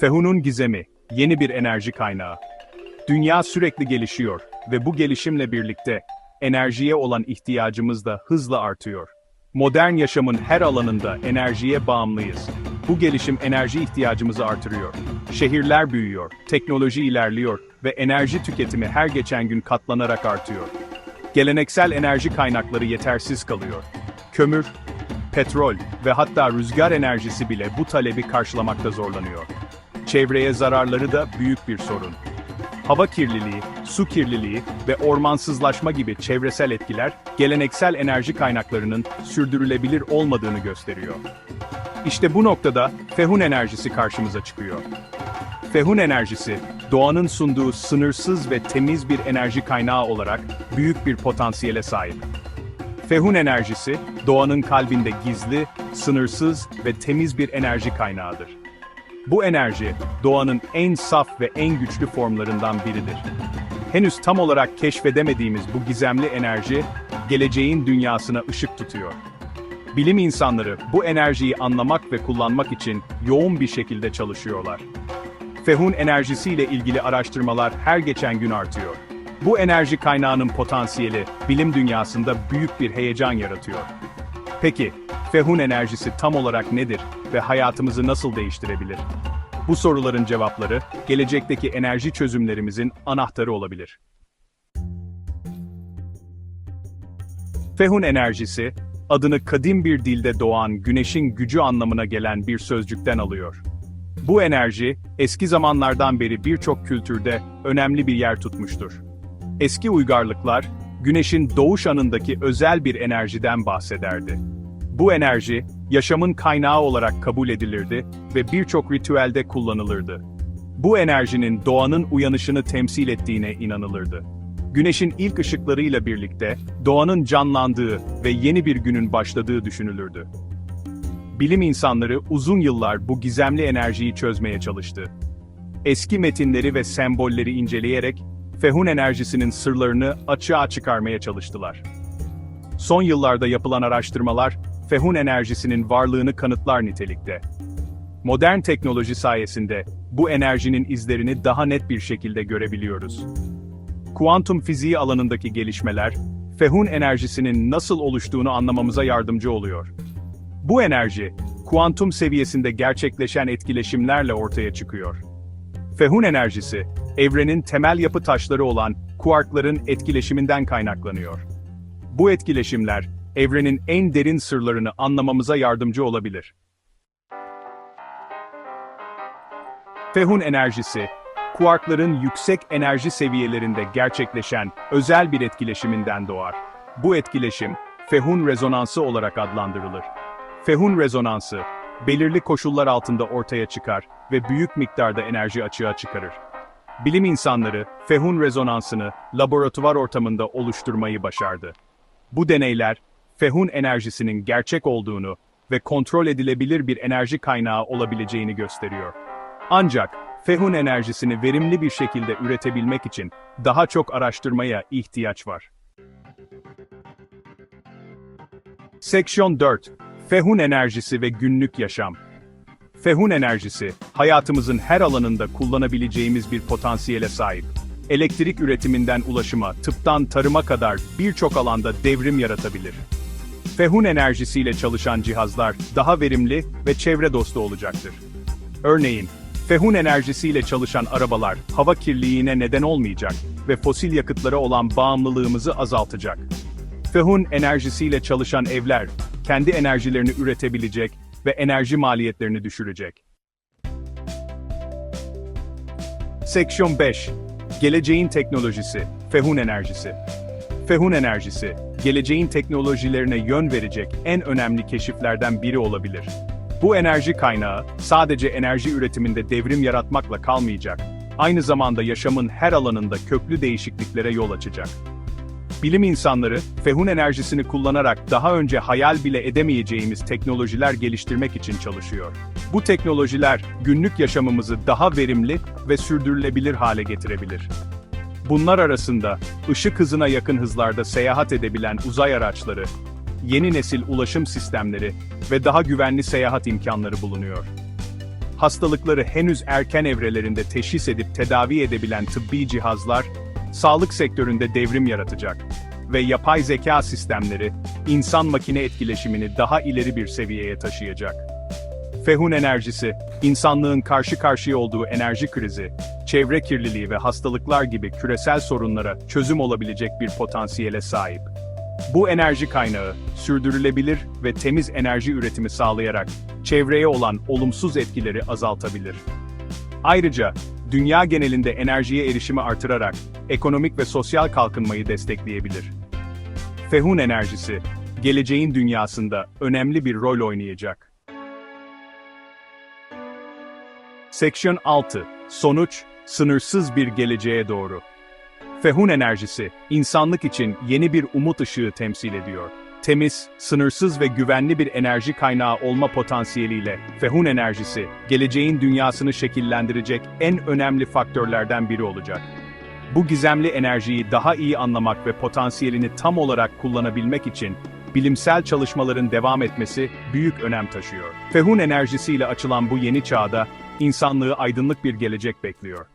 Fehun'un gizemi, yeni bir enerji kaynağı. Dünya sürekli gelişiyor ve bu gelişimle birlikte enerjiye olan ihtiyacımız da hızla artıyor. Modern yaşamın her alanında enerjiye bağımlıyız. Bu gelişim enerji ihtiyacımızı artırıyor. Şehirler büyüyor, teknoloji ilerliyor ve enerji tüketimi her geçen gün katlanarak artıyor. Geleneksel enerji kaynakları yetersiz kalıyor. Kömür, petrol ve hatta rüzgar enerjisi bile bu talebi karşılamakta zorlanıyor. Çevreye zararları da büyük bir sorun. Hava kirliliği, su kirliliği ve ormansızlaşma gibi çevresel etkiler geleneksel enerji kaynaklarının sürdürülebilir olmadığını gösteriyor. İşte bu noktada Fehun enerjisi karşımıza çıkıyor. Fehun enerjisi, doğanın sunduğu sınırsız ve temiz bir enerji kaynağı olarak büyük bir potansiyele sahip. Fehun enerjisi, doğanın kalbinde gizli, sınırsız ve temiz bir enerji kaynağıdır. Bu enerji, doğanın en saf ve en güçlü formlarından biridir. Henüz tam olarak keşfedemediğimiz bu gizemli enerji, geleceğin dünyasına ışık tutuyor. Bilim insanları bu enerjiyi anlamak ve kullanmak için yoğun bir şekilde çalışıyorlar. Fehun enerjisiyle ilgili araştırmalar her geçen gün artıyor. Bu enerji kaynağının potansiyeli bilim dünyasında büyük bir heyecan yaratıyor. Peki, Fehun enerjisi tam olarak nedir ve hayatımızı nasıl değiştirebilir? Bu soruların cevapları gelecekteki enerji çözümlerimizin anahtarı olabilir. Fehun enerjisi, adını kadim bir dilde doğan güneşin gücü anlamına gelen bir sözcükten alıyor. Bu enerji, eski zamanlardan beri birçok kültürde önemli bir yer tutmuştur. Eski uygarlıklar, güneşin doğuş anındaki özel bir enerjiden bahsederdi. Bu enerji, yaşamın kaynağı olarak kabul edilirdi ve birçok ritüelde kullanılırdı. Bu enerjinin doğanın uyanışını temsil ettiğine inanılırdı. Güneşin ilk ışıklarıyla birlikte doğanın canlandığı ve yeni bir günün başladığı düşünülürdü. Bilim insanları uzun yıllar bu gizemli enerjiyi çözmeye çalıştı. Eski metinleri ve sembolleri inceleyerek Fehun enerjisinin sırlarını açığa çıkarmaya çalıştılar. Son yıllarda yapılan araştırmalar, Fehun enerjisinin varlığını kanıtlar nitelikte. Modern teknoloji sayesinde bu enerjinin izlerini daha net bir şekilde görebiliyoruz. Kuantum fiziği alanındaki gelişmeler, Fehun enerjisinin nasıl oluştuğunu anlamamıza yardımcı oluyor. Bu enerji, kuantum seviyesinde gerçekleşen etkileşimlerle ortaya çıkıyor. Fehun enerjisi, evrenin temel yapı taşları olan kuarkların etkileşiminden kaynaklanıyor. Bu etkileşimler, evrenin en derin sırlarını anlamamıza yardımcı olabilir. Fehun enerjisi, kuarkların yüksek enerji seviyelerinde gerçekleşen özel bir etkileşiminden doğar. Bu etkileşim, Fehun rezonansı olarak adlandırılır. Fehun rezonansı, belirli koşullar altında ortaya çıkar ve büyük miktarda enerji açığa çıkarır. Bilim insanları, Fehun rezonansını laboratuvar ortamında oluşturmayı başardı. Bu deneyler, Fehun enerjisinin gerçek olduğunu ve kontrol edilebilir bir enerji kaynağı olabileceğini gösteriyor. Ancak, Fehun enerjisini verimli bir şekilde üretebilmek için daha çok araştırmaya ihtiyaç var. Seksiyon 4 Fehun enerjisi ve günlük yaşam. Fehun enerjisi, hayatımızın her alanında kullanabileceğimiz bir potansiyele sahip. Elektrik üretiminden ulaşıma, tıptan tarıma kadar birçok alanda devrim yaratabilir. Fehun enerjisiyle çalışan cihazlar daha verimli ve çevre dostu olacaktır. Örneğin, Fehun enerjisiyle çalışan arabalar hava kirliliğine neden olmayacak ve fosil yakıtlara olan bağımlılığımızı azaltacak. Fehun enerjisiyle çalışan evler, kendi enerjilerini üretebilecek ve enerji maliyetlerini düşürecek. Seksiyon 5 Geleceğin teknolojisi, Fehun enerjisi. Fehun enerjisi, geleceğin teknolojilerine yön verecek en önemli keşiflerden biri olabilir. Bu enerji kaynağı, sadece enerji üretiminde devrim yaratmakla kalmayacak, aynı zamanda yaşamın her alanında köklü değişikliklere yol açacak. Bilim insanları, Fehun enerjisini kullanarak daha önce hayal bile edemeyeceğimiz teknolojiler geliştirmek için çalışıyor. Bu teknolojiler, günlük yaşamımızı daha verimli ve sürdürülebilir hale getirebilir. Bunlar arasında, ışık hızına yakın hızlarda seyahat edebilen uzay araçları, yeni nesil ulaşım sistemleri ve daha güvenli seyahat imkanları bulunuyor. hastalıkları henüz erken evrelerinde teşhis edip tedavi edebilen tıbbi cihazlar, sağlık sektöründe devrim yaratacak ve yapay zeka sistemleri, insan-makine etkileşimini daha ileri bir seviyeye taşıyacak. Fehun enerjisi, insanlığın karşı karşıya olduğu enerji krizi, çevre kirliliği ve hastalıklar gibi küresel sorunlara çözüm olabilecek bir potansiyele sahip. Bu enerji kaynağı, sürdürülebilir ve temiz enerji üretimi sağlayarak, çevreye olan olumsuz etkileri azaltabilir. Ayrıca, dünya genelinde enerjiye erişimi artırarak, ekonomik ve sosyal kalkınmayı destekleyebilir. Fehun enerjisi, geleceğin dünyasında önemli bir rol oynayacak. Seksiyon 6. Sonuç, sınırsız bir geleceğe doğru. Fehun enerjisi, insanlık için yeni bir umut ışığı temsil ediyor. Temiz, sınırsız ve güvenli bir enerji kaynağı olma potansiyeliyle, Fehun enerjisi, geleceğin dünyasını şekillendirecek en önemli faktörlerden biri olacak. Bu gizemli enerjiyi daha iyi anlamak ve potansiyelini tam olarak kullanabilmek için, bilimsel çalışmaların devam etmesi büyük önem taşıyor. Fehun enerjisiyle açılan bu yeni çağda, insanlığı aydınlık bir gelecek bekliyor.